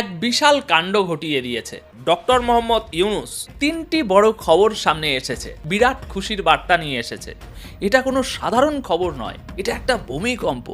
এক বিশাল কাণ্ড ঘটিয়ে দিয়েছে। ডক্টর মোহাম্মদ ইউনুস তিনটি বড় খবর সামনে এসেছে। বিরাট খুশির বার্তা নিয়ে এসেছে। এটা কোনো সাধারণ খবর নয়, এটা একটা ভূমিকম্প।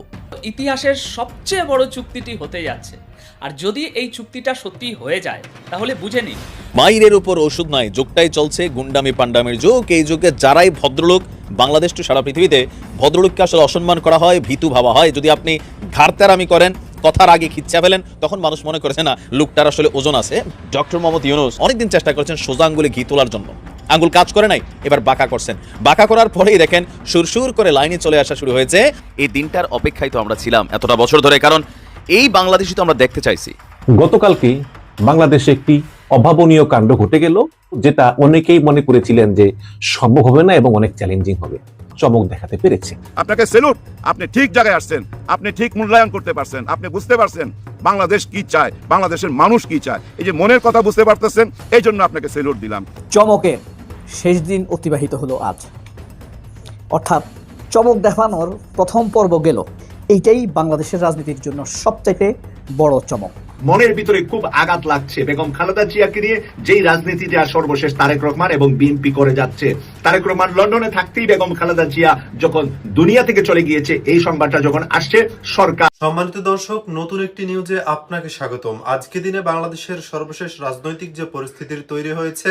ইতিহাসের সবচেয়ে বড় চুক্তিটি হতে যাচ্ছে। আর যদি এই চুক্তিটা সত্যি হয়ে যায়, তাহলে বুঝে নিন। মাইরের উপর ওষুধ নয় যুগটাই চলছে গুন্ডামি পান্ডামের যুগ। এই যুগে যারাই ভদ্রলোক, বাংলাদেশ টু সারা পৃথিবীতে ভদ্রলোককে আসলে অসম্মান করা হয়, ভীতু ভাবা হয়। যদি আপনি ঘাড়তেরামি করেন কথার আগে খিচ্ছা ফেলেন, তখন মানুষ মনে করেছে, না, লোকটার আসলে ওজন আছে। ডক্টর মোহাম্মদ ইউনুস অনেকদিন চেষ্টা করেছেন সোজা আঙ্গুলে ঘি তোলার জন্য। আঙ্গুল কাজ করে নাই, এবার বাঁকা করছেন। বাঁকা করার পরেই দেখেন সুরসুর করে লাইনে চলে আসা শুরু হয়েছে। এই দিনটার অপেক্ষায় তো আমরা ছিলাম এতটা বছর ধরে, কারণ এই বাংলাদেশই তো আমরা দেখতে চাইছি। গতকালকে বাংলাদেশে একটি অভাবনীয় কাণ্ড ঘটে গেল, যেটা অনেকেই মনে করেছিলেন যে সম্ভব হবে না এবং অনেক চ্যালেঞ্জিং হবে। চমক দেখাতে পেরেছে। আপনাকে সেলুট আপনি ঠিক জায়গায় আসছেন। আপনি ঠিক মূল্যায়ন করতে পারছেন। আপনি বুঝতে পারছেন বাংলাদেশ কি চায় বাংলাদেশের মানুষ কি চায়। এই যে মনের কথা বুঝতে পারতেছেন এই জন্য আপনাকে সেলুট দিলাম। চমকের শেষ দিন অতিবাহিত হলো আজ। অর্থাৎ চমক দেখানোর প্রথম পর্ব গেল। এইটাই বাংলাদেশের রাজনীতির জন্য সবচাইতে বড় চমক। মনের ভিতরে খুব আঘাত লাগছে। বেগম খালেদা জিয়াকে নিয়ে যেই রাজনীতিটা সর্বশেষ তারেক রহমান এবং বিএনপি করে যাচ্ছে, তারেক রহমান লন্ডনে থাকতেই বেগম খালেদা জিয়া যখন দুনিয়া থেকে চলে গিয়েছে, এই সংবাদটা যখন আসছে, সরকার সম্মানিত দর্শক, নতুন একটি নিউজে আপনাকে স্বাগতম। আজকে দিনে বাংলাদেশের সর্বশেষ রাজনৈতিক যে পরিস্থিতির তৈরি হয়েছে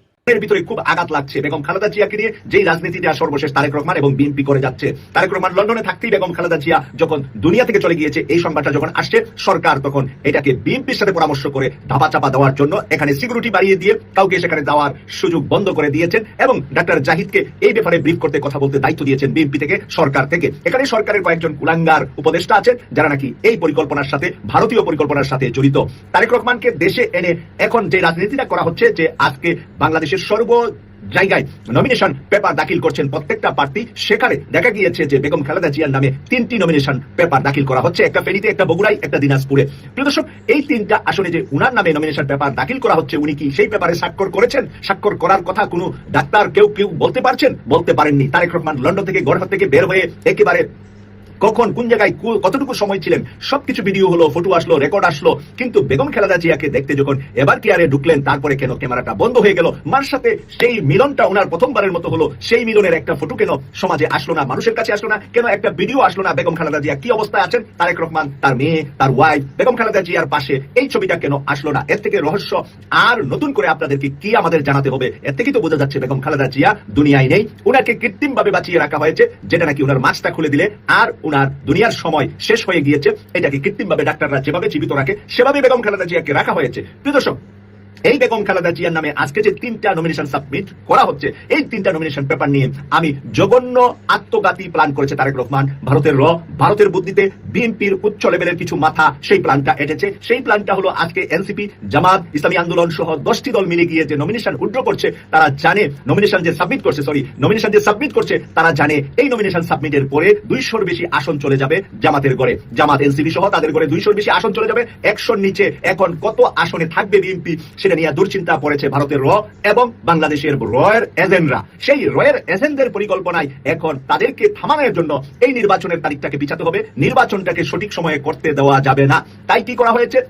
মনের ভিতরে খুব আঘাত লাগছে। বেগম খালেদা জিয়াকে নিয়ে যেই রাজনীতিটা সর্বশেষ তারেক রহমান এবং বিএনপি করে যাচ্ছে। তারেক রহমান লন্ডনে থাকতেই বেগম খালেদা জিয়া যখন দুনিয়া থেকে চলে গিয়েছে, এই সংবাদটা যখন আসছে, সরকার তখন এটাকে বিএনপির সাথে পরামর্শ করে ধাপা চাপা দেওয়ার জন্য এখানে সিকিউরিটি বাড়িয়ে দিয়ে কাউকে সেখানে যাওয়ার সুযোগ বন্ধ করে দিয়েছেন এবং ডাক্তার জাহিদকে এই ব্যাপারে ব্রিফ করতে কথা বলতে দায়িত্ব দিয়েছেন বিএনপি থেকে, সরকার থেকে। এখানে সরকারের কয়েকজন কুলাঙ্গার উপদেষ্টা আছেন, যারা নাকি এই পরিকল্পনার সাথে, ভারতীয় পরিকল্পনার সাথে জড়িত। তারেক রহমানকে দেশে এনে এখন যে রাজনীতিটা করা হচ্ছে, যে আজকে বাংলাদেশের সর্ব জায়গায় নমিনেশন পেপার দাখিল করছেন প্রত্যেকটা প্রার্থী। সেখানে দেখা গিয়েছে যে বেগম খালেদা জিয়ার নামে তিনটি নমিনেশন পেপার দাখিল করা হচ্ছে। একটা ফেনীতে, একটা বগুড়াই একটা দিনাজপুরে। প্রিয় দর্শক, এই তিনটা আসলে যে উনার নামে নমিনেশন পেপার দাখিল করা হচ্ছে, উনি কি সেই পেপারে স্বাক্ষর করেছেন? স্বাক্ষর করার কথা কোনো ডাক্তার কেউ কেউ বলতে পারছেন? বলতে পারেননি। তারেক রহমান লন্ডন থেকে গড় থেকে বের হয়ে একেবারে কখন, কোন জায়গায় কতটুকু সময় ছিলেন, সবকিছু ভিডিও হলো ফটো আসলো রেকর্ড আসলো। কিন্তু বেগম খালেদা জিয়াকে দেখতে যখন এবার কেয়ারে ঢুকলেন, তারপরে কেন ক্যামেরাটা বন্ধ হয়ে গেল, মার সাথে সেই মিলনটা ওনার প্রথমবারের মতো হলো, সেই মিলনের একটা ফটো কেন সমাজে আসলো না, মানুষের কাছে আসলো না, কেন একটা ভিডিও আসলো না, বেগম খালেদা জিয়া কি অবস্থায় আছেন? তারেক রহমান, তার মেয়ে, তার ওয়াইফ বেগম খালেদা জিয়ার পাশে এই ছবিটা কেন আসলো না? এর থেকে রহস্য আর নতুন করে আপনাদেরকে কি আমাদের জানাতে হবে? এর থেকেই তো বোঝা যাচ্ছে বেগম খালেদা জিয়া দুনিয়ায় নেই। ওনাকে কৃত্রিম ভাবে বাঁচিয়ে রাখা হয়েছে, যেটা নাকি ওনার মাছটা খুলে দিলে, আর উনার দুনিয়ার সময় শেষ হয়ে গিয়েছে। এটাকে কৃত্রিমভাবে ডাক্তাররা যেভাবে জীবিত রাখে সেভাবে বেগম খালেদা জিয়াকে রাখা হয়েছে। প্রিয় দর্শক এই বেগম খালেদা জিয়ার নামে আজকে যে তিনটা নমিনেশন সাবমিট করা হচ্ছে, এই তিনটা নমিনেশন পেপার নিয়ে আমি জঘন্য আত্মঘাতী প্ল্যান করেছে তারেক রহমান। ভারতের র, ভারতের বুদ্ধিতে বিএনপির উচ্চ লেভেলের কিছু মাথা সেই প্ল্যানটা এটেছে। সেই প্ল্যানটা হলো আজকে এনসিপি, জামাত, ইসলামী আন্দোলন সহ দশটি দল মিলে গিয়ে যে নমিনেশন উড্র করছে, তারা জানে নমিনেশন যে সাবমিট করছে সরি নমিনেশন যে সাবমিট করছে, তারা জানে এই নমিনেশন সাবমিটের পরে দুইশোর বেশি আসন চলে যাবে জামাতের গড়ে। জামাত, এনসিপি সহ তাদের গড়ে দুইশোর বেশি আসন চলে যাবে। একশোর নিচে এখন কত আসনে থাকবে বিএনপি সেটা নিয়ে দুশ্চিন্তা পড়েছে ভারতের র এবং বাংলাদেশের রয়ের এজেন্টরা। সেই রয়ের এজেন্টদের পরিকল্পনায় এখন তাদেরকে থামানোর জন্য এই নির্বাচনের তারিখটাকে পিছাতে হবে। নির্বাচনটাকে সঠিক সময়ে করতে দেওয়া যাবে না। তাই কি করা হয়েছে?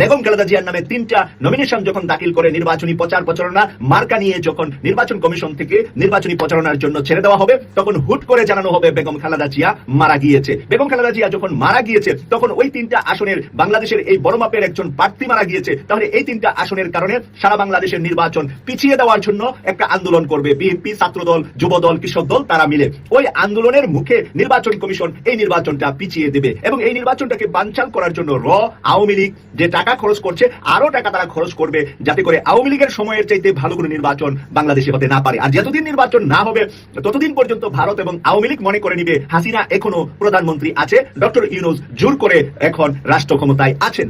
বেগম খালেদা জিয়ার নামে তিনটা নমিনেশন যখন দাখিল করে নির্বাচনী প্রচার প্রচারণা, মার্কা নিয়ে যখন নির্বাচন কমিশন থেকে নির্বাচনী প্রচারণার জন্য ছেড়ে দেওয়া হবে, তখন হুট করে জানানো হবে বেগম খালেদা জিয়া মারা গিয়েছে। বেগম খালেদা জিয়া যখন মারা গিয়েছে, তখন ওই তিনটা আসনের বাংলাদেশের এই বড় মাপের একজন প্রার্থী মারা গিয়েছে। তাহলে এই তিনটা আসনের কারণে সারা বাংলাদেশের নির্বাচন পিছিয়ে দেওয়ার জন্য একটা আন্দোলন করবে বিএনপি, ছাত্রদল, যুবদল, কৃষক দল, তারা মিলে। ওই আন্দোলনের মুখে নির্বাচন কমিশন এই নির্বাচনটা পিছিয়ে দেবে এবং এই নির্বাচনটাকে বানচাল করার জন্য র আওয়ামী লীগ যে টাকা খরচ করছে আরও টাকা তারা খরচ করবে যাতে করে আওয়ামী লীগের সময়ের চাইতে ভালো করে নির্বাচন বাংলাদেশে হতে না পারে। আর যতদিন নির্বাচন না হবে, ততদিন পর্যন্ত ভারত এবং আওয়ামী লীগ মনে করে নিবে, হাসিনা এখনও প্রধানমন্ত্রী আছে। ডক্টর ইউনুস জোর করে এখন রাষ্ট্র ক্ষমতায় আছেন।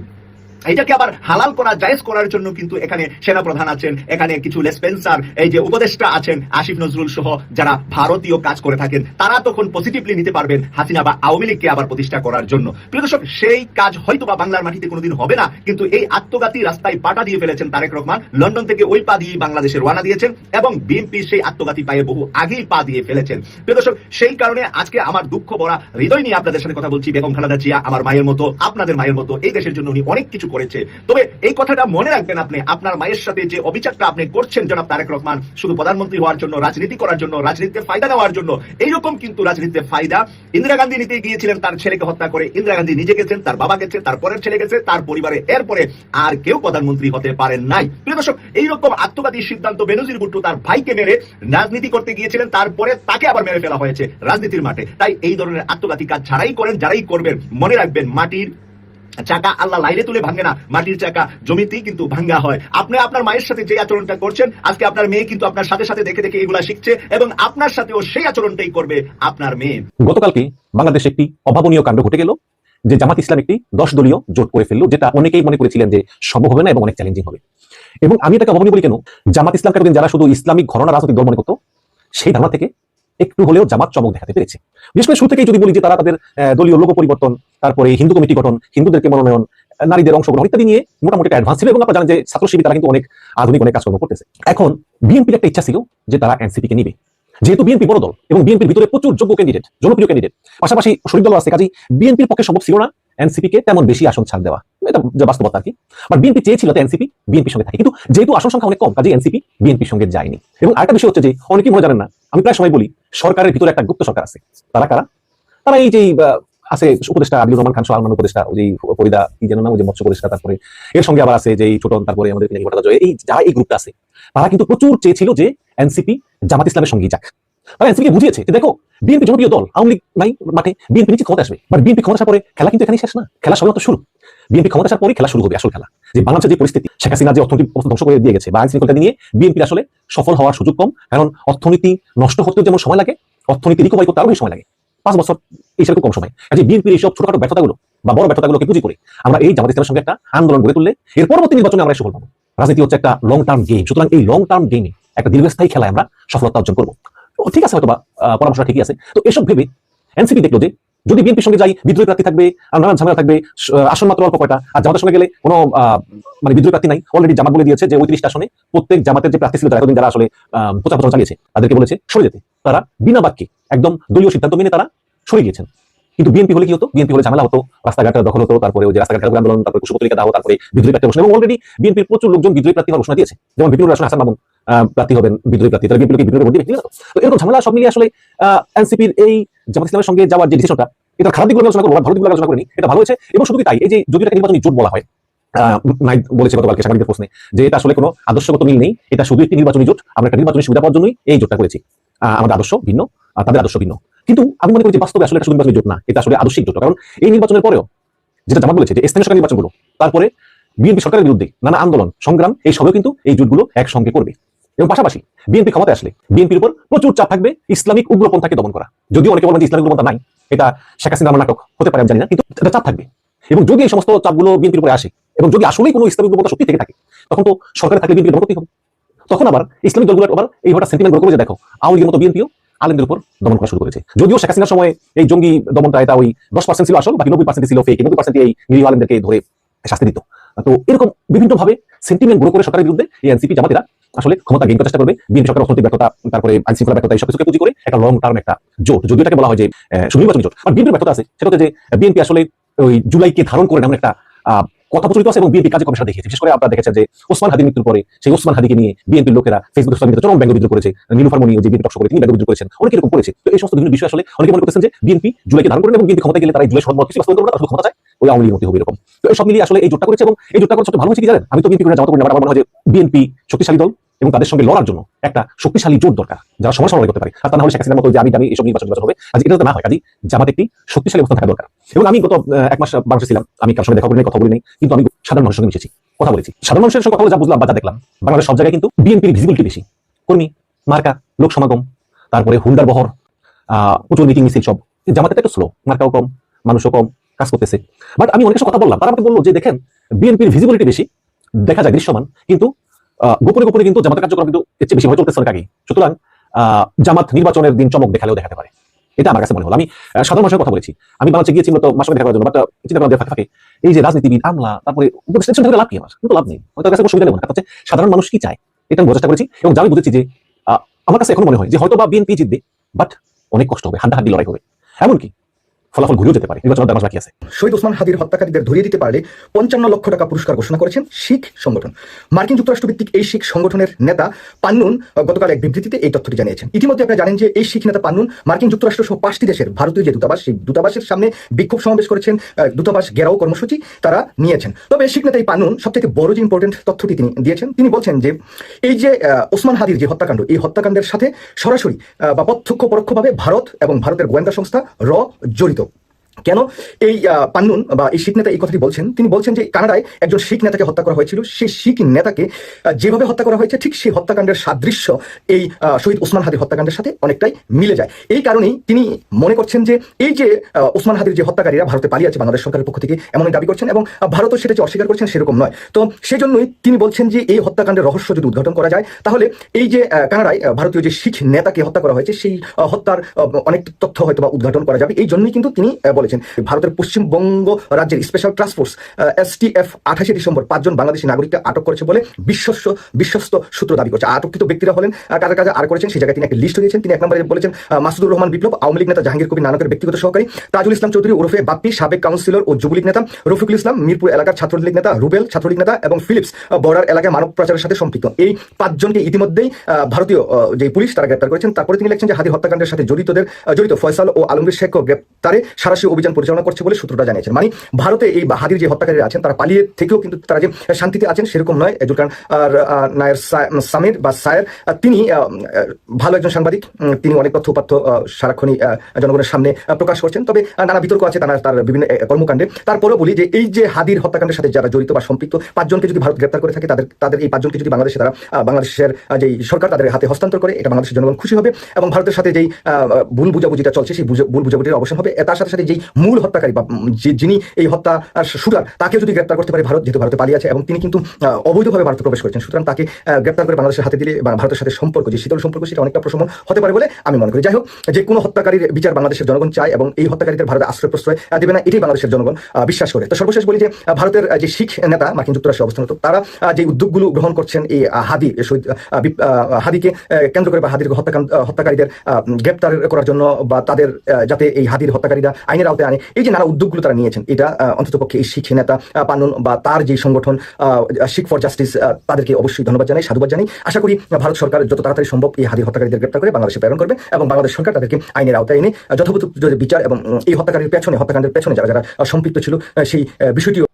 এটাকে আবার হালাল করা, জায়েজ করার জন্য কিন্তু এখানে সেনাপ্রধান আছেন, এখানে কিছু লেসপেন্সার এই যে উপদেষ্টা আছেন আসিফ নজরুল সহ যারা ভারতীয় কাজ করে থাকেন, তারা তখন পজিটিভলি নিতে পারবেন হাসিনা বা আওয়ামী লীগকে আবার প্রতিষ্ঠা করার জন্য। প্রিয় দর্শক, সেই কাজ হয়তো বা বাংলার মাটিতে কোনোদিন হবে না, কিন্তু এই আত্মঘাতী রাস্তায় পাটা দিয়ে ফেলেছেন তারেক রহমান। লন্ডন থেকে ওই পা দিয়ে বাংলাদেশে রওনা দিয়েছেন এবং বিএনপি সেই আত্মঘাতী পায়ে বহু আগেই পা দিয়ে ফেলেছেন। প্রিয় দর্শক, সেই কারণে আজকে আমার দুঃখ ভরা হৃদয় নিয়ে আপনাদের সাথে কথা বলছি। বেগম খালেদা জিয়া, আমার মায়ের মতো, আপনাদের মায়ের মতো, এই দেশের জন্য উনি অনেক কিছু করেছে। তবে এই কথাটা মনে রাখবেন আপনি, আপনার মায়ের সাথে যে অবিচারটা আপনি করছেন জনাব তারেক রহমান, শুধু প্রধানমন্ত্রী হওয়ার জন্য, রাজনীতি করার জন্য, রাজনীতিতে ফায়দা নেওয়ার জন্য, এইরকম কিন্তু রাজনীতিতে ফায়দা। ইন্দিরা গান্ধী নিতে গিয়েছিলেন তার ছেলেকে হত্যা করে। ইন্দিরা গান্ধী নিজে গেছেন, তার বাবা গেছে, তার পরের ছেলে গেছে, তার পরিবারে এরপরে আর কেউ প্রধানমন্ত্রী হতে পারেন নাই। প্রিয় দর্শক, এইরকম আত্মঘাতী সিদ্ধান্ত বেনজির ভুট্টো তার ভাইকে মেরে রাজনীতি করতে গিয়েছিলেন, তারপরে তাকে আবার মেরে ফেলা হয়েছে রাজনীতির মাঠে। তাই এই ধরনের আত্মঘাতী কাজ যারাই করেন, যারাই করবেন, মনে রাখবেন মাটির চাকা আল্লাহ লাইলে তুলে ভাঙে না, মাটির চাকা জমিতেই কিন্তু ভাঙ্গা হয়। আপনি আপনার মায়ের সাথে যে আচরণটা করছেন, আজকে আপনার মেয়ে কিন্তু আপনার সাথে সাথে দেখে দেখে এগুলা শিখছে এবং আপনার সাথেও সেই আচরণটাই করবে আপনার মেয়ে। গতকালকে বাংলাদেশে একটি অভাবনীয় কাণ্ড ঘটে গেল? যে জামাত ইসলাম একটি দশ দলীয় জোট করে ফেলল, যেটা অনেকেই মনে করেছিলেন যে সম্ভব হবে না এবং অনেক চ্যালেঞ্জিং হবে। এবং আমি এটাকে অভাবনীয় বলি কেন? জামাত ইসলাম এতদিন যারা শুধু ইসলামিক ঘরনা রাজনৈতিক দল মনে করতো, সেই ধারণা থেকে একটু হলেও জামাত চমক দেখাতে পেরেছে। বিশেষ করে শুরু থেকেই যদি বলি যে তারা তাদের দলীয় লোক পরিবর্তন, তারপরে হিন্দু কমিটি গঠন, হিন্দুদেরকে মনোনয়ন নারীদের অংশগ্রহণ ইত্যাদি নিয়ে মোটামুটি অ্যাডভান্স ছিল এবং আপনারা জানেন যে ছাত্র শিবির তারা কিন্তু অনেক আধুনিক, অনেক কাজকর্ম করতেছে। এখন বিএনপির একটা ইচ্ছা ছিল যে তারা এনসিপি কে নিবে। যেহেতু বিএনপি বড় দল এবং বিএনপির ভিতরে প্রচুর যোগ্য ক্যান্ডিডেট জনপ্রিয় ক্যান্ডিডেট পাশাপাশি শরীর দল আছে কাজী বিএনপির পক্ষে সম্ভব ছিল না এনসিপি কে তেমন বেশি আসন ছাড় দেওয়া। এটা বাস্তবতা আর কি। বাট বিএনপি চেয়েছিল তো এনসিপি বিএনপির সঙ্গে থাকে। কিন্তু যেহেতু আসন সংখ্যা অনেক কম কাজে এনসিপি বিএনপির সঙ্গে যায়নি। এবং আরেকটা বিষয় হচ্ছে যে, অনেকেই মনে জানেন না, আমি প্রায় সময় বলি, সরকারের ভিতরে একটা গুপ্ত সরকার আছে। তারা কারা? তারা এই যে আছে উপদেষ্টা আবিদুর রহমান খান সহ উপদেষ্টা, ওই যে ফরিদা কি যেন নাম, ওই যে মৎস্য উপদেষ্টা, তারপরে এর সঙ্গে আবার আছে যে ছোটন, তারপরে আমাদের এই যারা এই গ্রুপটা আছে, তারা কিন্তু প্রচুর চেয়েছিল যে এনসিপি জামাত ইসলামের সঙ্গেই যাক। বুঝিয়েছে? যে দেখো, বিএনপি জনপ্রিয় দল, আওয়ামী লীগ নাই, মাঠে বিএনপি ক্ষমতা আসবে। বাট বিএনপি ক্ষমতা আসার পরে খেলা কিন্তু এখানেই শেষ না। খেলা শুরু। বিএনপি ক্ষমতা আসার পরে খেলা শুরু হবে আসল খেলা। যে বাংলাদেশের যে পরিস্থিতি, শেখ হাসিনা যে অর্থনৈতিক অবস্থা ধ্বংস করে দিয়ে গেছে বা আইন শৃঙ্খলা নিয়ে আসলে সফল হওয়ার সুযোগ কম, কারণ অর্থনীতি নষ্ট যেমন সময় লাগে, অর্থনীতি রিকভারি করতে আরও বেশি সময় লাগে। পাঁচ বছর এই সেরকম কম সময়। কাজে বিএনপির এইসব ছোটখাটো ব্যর্থতাগুলো বা বড় ব্যর্থতাগুলোকে পুঁজি করে আমরা এই জামাত ইসলামের সঙ্গে একটা আন্দোলন গড়ে তুললে এর পরবর্তী নির্বাচনে আমরা সফল পাবো। রাজনীতি হচ্ছে একটা লং টার্ম গেম সুতরাং এই লং টার্ম গেমে একটা দীর্ঘস্থায়ী খেলায় আমরা সফলতা অর্জন করব। ঠিক আছে হয়তো বা পরামর্শটা ঠিকই আছে। তো এসব ভেবে এনসিপি দেখল যে, যদি বিএনপির সঙ্গে যাই, বিদ্রোহী প্রার্থী থাকবে, আর নানান ঝামেলা থাকবে আসন মাত্র অল্প কয়টা, আর জামাতের সঙ্গে গেলে কোনো মানে বিদ্রোহী প্রার্থী নাই। অলরেডি জামাত বলে দিয়েছে যে ওই ত্রিশটা আসনে প্রত্যেক জামাতের যে প্রার্থী ছিল তারা এতদিন যারা আসলে প্রচার প্রচার চালিয়েছে, তাদেরকে বলেছে সরে যেতে। তারা বিনা বাক্যে একদম দলীয় সিদ্ধান্ত মেনে তারা সরে গিয়েছেন। কিন্তু বিএনপি হলে কি হতো? বিএনপি হলে ঝামেলা হতো, রাস্তাঘাটে দখল হতো, তারপরে ওই রাস্তাঘাট আন্দোলন, তারপরে কুশপত্রিকা দাও তারপরে বিদ্রোহী প্রার্থী এবং অলরেডি বিএনপির প্রচুর লোকজন বিদ্রোহী প্রার্থী ঘোষণা দিয়েছে। যেমন বিপিনুর আসলে হাসান মামুন প্রার্থী হবেন, বিদ্রোহী প্রার্থী। তারা বিএনপি বিদ্রোহী ভোট দিবে তো? এরকম ঝামেলা সব মিলিয়ে আসলে এনসিপির এই জামাত ইসলামের সঙ্গে যাওয়ার যে ডিসিশনটা এটা খারাপ দিকগুলো আলোচনা করব ভালো দিকগুলো আলোচনা করিনি, এটা ভালো হয়েছে। এবং শুধু তাই, এই যে যদি এটা নির্বাচনী জোট বলা হয় নাই বলেছে গতকালকে সাংবাদিকদের প্রশ্নে, যে এটা আসলে কোনো আদর্শগত মিল নেই, এটা শুধু একটি নির্বাচনী জোট, আমরা একটা নির্বাচনী সুবিধা পাওয়ার জন্যই এই জোটটা করেছি। আমাদের আদর্শ ভিন্ন তাদের আদর্শ ভিন্ন। কিন্তু আমি মনে করি যে বাস্তবে আসলে এটা শুধু নির্বাচনী জোট না, এটা আসলে আদর্শিক জোট। কারণ এই নির্বাচনের পরেও, যেটা জামাত বলেছে যে স্থানীয় সরকার নির্বাচনগুলো, তারপরে বিএনপি সরকারের বিরুদ্ধে নানা আন্দোলন, সংগ্রাম, এই সবেও কিন্তু এই জোটগুলো একসঙ্গে করবে। এবং পাশাপাশি বিএনপি ক্ষমতায় আসলে বিএনপির উপর প্রচুর চাপ থাকবে, ইসলামিক উগ্রপন্থাকে দমন করা। যদিও অনেকে বলেন যে ইসলামিক উগ্রপন্থা নাই, এটা শেখ হাসিনা নাটক হতে পারে, আমি জানি না, কিন্তু এটা চাপ থাকবে। এবং যদি এই সমস্ত চাপগুলো বিএনপির উপরে আসে, এবং যদি আসলেই কোনো ইসলামিক উগ্রপন্থা সত্যি থেকে থাকে, তখন তো সরকারে থাকলে বিএনপি দমন করতেই হবে। তখন আবার ইসলামিক দলগুলো আবার এই হঠাৎ সেন্টিমেন্ট করে যে দেখো, আওয়ামী লীগের মতো বিএনপিও আলেমদের উপর দমন করা শুরু করেছে। যদিও শেখ হাসিনার সময় এই জঙ্গি দমনটা এটা ওই দশ পার্সেন্ট ছিল আসল, বাকি নব্বই পার্সেন্ট ছিল ফেক নব্বই পার্সেন্ট এই নিরীহ আলেমদেরকে ধরে শাস্তি দিত। তো এরকম বিভিন্নভাবে সেন্টিমেন্ট গ্রো করে সরকারের বিরুদ্ধে এই এনসিপি জামাতেরা আসলে ক্ষমতা গেইন করার চেষ্টা করবে বিএনপি সরকার অর্থনৈতিক ব্যর্থতা, তারপরে আইন শৃঙ্খলা ব্যর্থতা, এইসব কিছুকে পুঁজি করে একটা লং টার্ম একটা জোট, যদিও এটাকে বলা হয় যে সুনির্বাচনী জোট। আর ব্যর্থতা আছে, সেটা হচ্ছে যে বিএনপি আসলে ওই জুলাইকে ধারণ করে এমন একটা কথা প্রচলিত আছে এবং বিএনপি কাজে কমিশন দেখিয়েছে। বিশেষ করে আপনারা দেখেছেন যে ওসমান হাদির মৃত্যুর পরে, সেই ওসমান হাদিকে নিয়ে বিএনপির লোকেরা ফেসবুক সোশ্যাল চরম ব্যঙ্গ বিদ্রোহ করেছে। নিলুফার মনি যে বিএনপি টক করে, তিনি ব্যঙ্গ বিদ্রোহ করেছেন। অনেক এরকম করেছে। তো এই সমস্ত বিভিন্ন বিষয় আসলে অনেকে মনে করতেছেন যে বিএনপি জুলাইকে ধারণ করেন এবং বিএনপি ক্ষমতা গেলে তারা জুলাই সরকার কিছু বাস্তবায়ন করবে তারা ক্ষমতা চায়, ওই আওয়ামী লীগ মতে হবে এরকম। তো এই সব মিলিয়ে আসলে এই জোটটা করেছে এবং এই জোটটা করে সবচেয়ে ভালো হয়েছে কি জানেন? আমি তো বিএনপি করে জামাত করি আমার মনে হয় যে বিএনপি শক্তিশালী দল এবং তাদের সঙ্গে লড়ার জন্য একটা শক্তিশালী জোট দরকার যারা সমস্যা লড়াই করতে পারে। আর তা না হলে শেখ হাসিনার মতো যে আমি আমি এসব নির্বাচন নির্বাচন হবে আজ এটা যাতে না হয়। কাজে জামাত একটি শক্তিশালী অবস্থান থাকা দরকার। এবং আমি গত এক মাস বাংলাদেশে ছিলাম। আমি কার সঙ্গে দেখা করি নাই, কথা বলি নাই কিন্তু আমি সাধারণ মানুষের সঙ্গে মিশেছি কথা বলেছি। সাধারণ মানুষের সঙ্গে কথা বলে যা বুঝলাম বা যা দেখলাম বাংলাদেশ সব জায়গায় কিন্তু বিএনপির ভিজিবিলিটি বেশি। কর্মী মার্কা লোক সমাগম তারপরে হুন্ডার বহর প্রচুর মিটিং মিছিল সব। জামাতে একটু স্লো মার্কাও কম মানুষও কম কাজ করতেছে। বাট আমি অনেক কথা বললাম। তারা আমাকে বলল যে দেখেন বিএনপির ভিজিবিলিটি বেশি দেখা যায় দৃশ্যমান কিন্তু গোপনে গোপনে কিন্তু জামাতের কার্যক্রম কিন্তু এর বেশি ভাবে চলতেছে অনেক আগেই। সুতরাং জামাত নির্বাচনের দিন চমক দেখালেও দেখাতে পারে। এটা আমার কাছে মনে হলো। আমি সাধারণ মানুষের কথা বলেছি। আমি বাংলাদেশে গিয়েছি মূলত মাসে দেখা করার জন্য বাট চিন্তা করার থাকে থাকে। এই যে রাজনীতিবিদ, আমলা, তারপরে উপদেশ টেনশন থাকলে লাভ কি আমার? কিন্তু লাভ নেই। হয়তো কাছে সুবিধা নেব না। হচ্ছে সাধারণ মানুষ কি চায়? এটা আমি চেষ্টা করেছি এবং আমি বুঝেছি যে আমার কাছে এখন মনে হয় যে হয়তো বা বিএনপি জিতবে বাট অনেক কষ্ট হবে, হাড্ডাহাড্ডি লড়াই হবে। এমনকি ফলাফল ঘুরেও যেতে পারে। নির্বাচন দেড় মাস বাকি আছে। শহীদ ওসমান হাদির হত্যাকারীদের ধরিয়ে দিতে পারলে পঞ্চান্ন লক্ষ টাকা পুরস্কার ঘোষণা করেছেন শিখ সংগঠন। মার্কিন যুক্তরাষ্ট্র ভিত্তিক এই শিখ সংগঠনের নেতা পান্নুন গতকাল এক বিবৃতিতে এই তথ্যটি জানিয়েছেন। ইতিমধ্যে আপনারা জানেন যে এই শিখ নেতা পান্নুন মার্কিন যুক্তরাষ্ট্র সহ পাঁচটি দেশের ভারতীয় যে দূতাবাস, সেই দূতাবাসের সামনে বিক্ষোভ সমাবেশ করেছেন দূতাবাস ঘেরাও কর্মসূচি তারা নিয়েছেন। তবে শিখ নেতা এই পান্নুন সবথেকে বড় যে ইম্পর্টেন্ট তথ্যটি তিনি দিয়েছেন, তিনি বলছেন যে এই যে ওসমান হাদির যে হত্যাকাণ্ড, এই হত্যাকাণ্ডের সাথে সরাসরি বা প্রত্যক্ষ পরোক্ষভাবে ভারত এবং ভারতের গোয়েন্দা সংস্থা র জড়িত। কেন? এই পান্নুন বা এই শিখ নেতা এই কথাটি বলছেন। তিনি বলছেন যে কানাডায় একজন শিখ নেতাকে হত্যা করা হয়েছিল। সেই শিখ নেতাকে যেভাবে হত্যা করা হয়েছে, ঠিক সেই হত্যাকাণ্ডের সাদৃশ্য এই শহীদ ওসমান হাদির হত্যাকাণ্ডের সাথে অনেকটাই মিলে যায়। এই কারণেই তিনি মনে করছেন যে এই যে ওসমান হাদির যে হত্যাকারীরা ভারতে পালিয়ে আছে, বাংলাদেশ সরকারের পক্ষ থেকে এমনই দাবি করছেন এবং ভারতও সেটা যে অস্বীকার করছেন সেরকম নয়। তো সেজন্যই তিনি বলছেন যে এই হত্যাকাণ্ডের রহস্য যদি উদ্ঘাটন করা যায়, তাহলে এই যে কানাডায় ভারতীয় যে শিখ নেতাকে হত্যা করা হয়েছে, সেই হত্যার অনেক তথ্য হয়তো বা উদ্ঘাটন করা যাবে। এই জন্যই কিন্তু তিনি বলেছেন, ভারতের পশ্চিমবঙ্গ রাজ্যের স্পেশাল টাস্ক ফোর্স এসটিএফ আঠাশে ডিসেম্বর পাঁচজন বাংলাদেশি নাগরিককে আটক করেছে বলে বিশ্বস্ত বিশ্বস্ত সূত্র দাবি করছে। আটককৃত ব্যক্তিরা হলেন কাদের কাছে আর করেছেন সেই জায়গায় তিনি একটা লিস্ট দিয়েছেন। তিনি এক নম্বরে বলেছেন মাসুদুর রহমান বিপ্লব, আওয়ামী লীগ নেতা জাহাঙ্গীর কবির নানকের ব্যক্তিগত সহকারী, তাজুল ইসলাম চৌধুরী ওরফে বাপ্পি, সাবেক কাউন্সিলর ও যুবলীগ নেতা, রফিকুল ইসলাম, মিরপুর এলাকার ছাত্রলীগ নেতা, রুবেল, ছাত্রলীগ নেতা এবং ফিলিপস বর্ডার এলাকায় মানব প্রচারের সাথে সম্পৃক্ত। এই পাঁচজনকে ইতিমধ্যেই ভারতীয় যে পুলিশ, তারা গ্রেপ্তার করেছেন। তারপরে তিনি লিখছেন যে হাদির হত্যাকাণ্ডের সাথে জড়িতদের জড়িত ফয়সাল ও আলমগীর শেখও গ্রেপ্তারে সারাশি অভিযান পরিচালনা করছে বলে সূত্রটা জানিয়েছেন। মানে ভারতে এই হাদির যে হত্যাকারীরা আছেন, তারা পালিয়ে থেকেও কিন্তু তারা যে শান্তিতে আছেন সেরকম নয়। জুলকান নায়ের সামির বা সায়ের তিনি ভালো একজন সাংবাদিক। তিনি অনেক তথ্য উপাত্য সারাক্ষণই জনগণের সামনে প্রকাশ করছেন। তবে নানা বিতর্ক আছে তার তার বিভিন্ন কর্মকাণ্ডে। তারপরেও বলি যে এই যে হাদির হত্যাকাণ্ডের সাথে যারা জড়িত বা সম্পৃক্ত, পাঁচজনকে যদি ভারত গ্রেপ্তার করে থাকে, তাদের তাদের এই পাঁচজনকে যদি বাংলাদেশে তারা বাংলাদেশের যেই সরকার তাদের হাতে হস্তান্তর করে, এটা বাংলাদেশের জনগণ খুশি হবে এবং ভারতের সাথে যেই ভুল বুঝাবুঝিটা চলছে, সেই ভুল বুঝাবুঝির অবসান হবে। তার সাথে সাথে যেই মূল হত্যাকারী বা যিনি এই হত্যা শুটার, তাকে যদি গ্রেপ্তার করতে পারে ভারত, যেহেতু ভারতে পালিয়ে আছে এবং তিনি কিন্তু অবৈধভাবে ভারতে প্রবেশ করেছেন। সুতরাং তাকে গ্রেপ্তার করে বাংলাদেশের হাতে দিলে ভারতের সাথে সম্পর্ক, যে শীতল সম্পর্ক, সেটা অনেকটা প্রশমন হতে পারে বলে আমি মনে করি। যাই হোক, যে কোনো হত্যাকারীর বিচার বাংলাদেশের জনগণ চায় এবং এই হত্যাকারীদের ভারতে আশ্রয় প্রশ্রয় দেবে না, এটাই বাংলাদেশের জনগণ বিশ্বাস করে। তো সর্বশেষ বলি যে ভারতের যে শিখ নেতা মার্কিন যুক্তরাষ্ট্রে অবস্থানত তারা যে উদ্যোগগুলো গ্রহণ করছেন এই হাদি হাদিকে কেন্দ্র করে বা হাদির হত্যাকারীদের গ্রেপ্তার করার জন্য বা তাদের যাতে এই হাদির হত্যাকারীরা আইনের আওতায় আনে এই যে নানা উদ্যোগগুলো তারা নিয়েছেন, এটা অন্তত পক্ষে এই শিখ নেতা পানুন বা তার যে সংগঠন শিখ ফর জাস্টিস তাদেরকে অবশ্যই ধন্যবাদ জানাই, সাধুবাদ জানাই। আশা করি ভারত সরকার যত তাড়াতাড়ি সম্ভব এই হাদির হত্যাকারীদের গ্রেপ্তার করে বাংলাদেশে প্রেরণ করবে এবং বাংলাদেশ সরকার তাদেরকে আইনের আওতায় এনে যথাযথ বিচার এবং এই হত্যাকারীর পেছনে, হত্যাকাণ্ডের পেছনে যারা যারা সম্পৃক্ত ছিল সেই বিষয়টিও